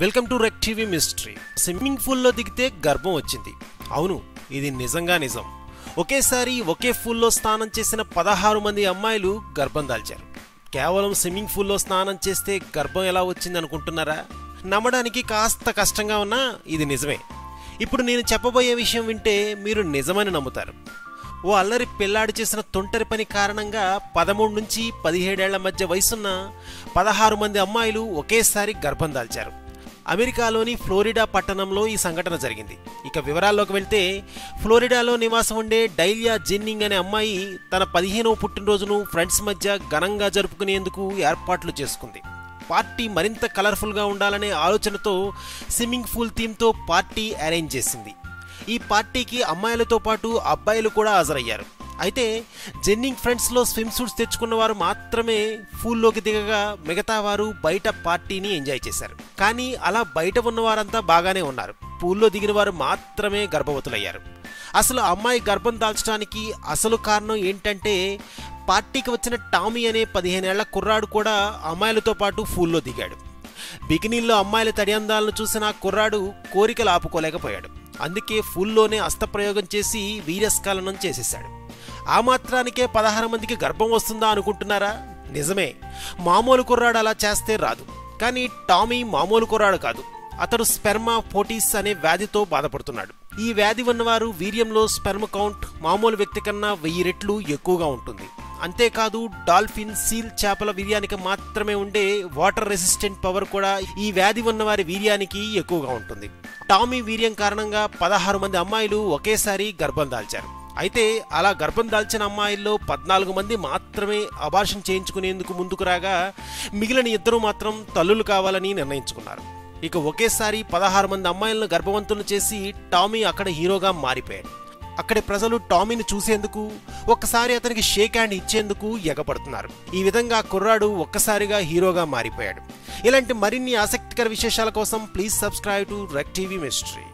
Welcome to Rec TV mystery. Swimming పూల్లో దిగితే గర్భం వచ్చింది. అవును ఇది నిజంగా నిజం. ఒకేసారి ఒకే పూల్లో స్నానం చేసిన పదహారు మంది అమ్మాయిలు గర్భం దాల్చారు. కేవలం స్విమ్మింగ్ పూల్లో స్నానం చేస్తే గర్భం ఎలా వచ్చింది అనుకుంటున్నారా? నమ్మడానికి కాస్త కష్టంగా ఉన్నా ఇది నిజమే. ఇప్పుడు నేను చెప్పబోయే విషయం వింటే మీరు నిజమని నమ్ముతారు. ఓ అల్లరి పిల్లాడు చేసిన తొంటరి పని కారణంగా పదమూడు నుంచి పదిహేడేళ్ళ మధ్య వయసున్న పదహారు మంది అమ్మాయిలు ఒకేసారి గర్భం దాల్చారు. అమెరికాలోని ఫ్లోరిడా పట్టణంలో ఈ సంఘటన జరిగింది. ఇక వివరాల్లోకి వెళ్తే ఫ్లోరిడాలో నివాసం ఉండే డైలియా జెన్నింగ్ అనే అమ్మాయి తన పదిహేనవ పుట్టినరోజును ఫ్రెండ్స్ మధ్య ఘనంగా జరుపుకునేందుకు ఏర్పాట్లు చేసుకుంది. పార్టీ మరింత కలర్ఫుల్గా ఉండాలనే ఆలోచనతో స్విమ్మింగ్ పూల్ థీమ్తో పార్టీ అరేంజ్ చేసింది. ఈ పార్టీకి అమ్మాయిలతో పాటు అబ్బాయిలు కూడా హాజరయ్యారు. అయితే జెన్నింగ్ ఫ్రెండ్స్లో స్విమ్ సూట్స్ తెచ్చుకున్న వారు మాత్రమే పూల్లోకి దిగగా మిగతా వారు బయట పార్టీని ఎంజాయ్ చేశారు. కానీ అలా బయట ఉన్నవారంతా బాగానే ఉన్నారు. పూల్లో దిగిన వారు మాత్రమే గర్భవతులయ్యారు. అసలు అమ్మాయి గర్భం దాల్చడానికి అసలు కారణం ఏంటంటే పార్టీకి వచ్చిన టామీ అనే పదిహేనేళ్ళ కుర్రాడు కూడా అమ్మాయిలతో పాటు పూల్లో దిగాడు. బికినీల్లో అమ్మాయిల తడియందాలను చూసిన కుర్రాడు కోరికలు ఆపుకోలేకపోయాడు. అందుకే ఫుల్లోనే అస్త్రప్రయోగం చేసి వీరస్ఖలనం చేసేశాడు. ఆ మాత్రానికే పదహారు మందికి గర్భం వస్తుందా అనుకుంటున్నారా? నిజమే. మామూలు కుర్రాడు అలా చేస్తే రాదు. కానీ టామీ మామూలు కుర్రాడు కాదు. అతడు స్పెర్మా పోటీస్ అనే వ్యాధితో బాధపడుతున్నాడు. ఈ వ్యాధి ఉన్నవారు వీర్యంలో స్పెర్మ్ కౌంట్ మామూలు వ్యక్తి కన్నా వెయ్యి రెట్లు ఎక్కువగా ఉంటుంది. అంతేకాదు డాల్ఫిన్ సీల్ చేపల వీర్యానికి మాత్రమే ఉండే వాటర్ రెసిస్టెంట్ పవర్ కూడా ఈ వ్యాధి ఉన్నవారి వీర్యానికి ఎక్కువగా ఉంటుంది. టామీ వీర్యం కారణంగా పదహారు మంది అమ్మాయిలు ఒకేసారి గర్భం దాల్చారు. అయితే అలా గర్భం దాల్చిన అమ్మాయిల్లో పద్నాలుగు మంది మాత్రమే అబార్షన్ చేయించుకునేందుకు ముందుకు రాగా మిగిలిన ఇద్దరు మాత్రం తల్లులు కావాలని నిర్ణయించుకున్నారు. ఇక ఒకేసారి పదహారు మంది అమ్మాయిలను గర్భవంతులను చేసి టామీ అక్కడ హీరోగా మారిపోయాడు. అక్కడి ప్రజలు టామీని చూసేందుకు ఒక్కసారి అతనికి షేక్ హ్యాండ్ ఇచ్చేందుకు ఎగపడుతున్నారు ఈ విధంగా కుర్రాడు ఒక్కసారిగా హీరోగా మారిపోయాడు. ఇలాంటి మరిన్ని ఆసక్తికర విశేషాల కోసం please subscribe to Rec TV mystery.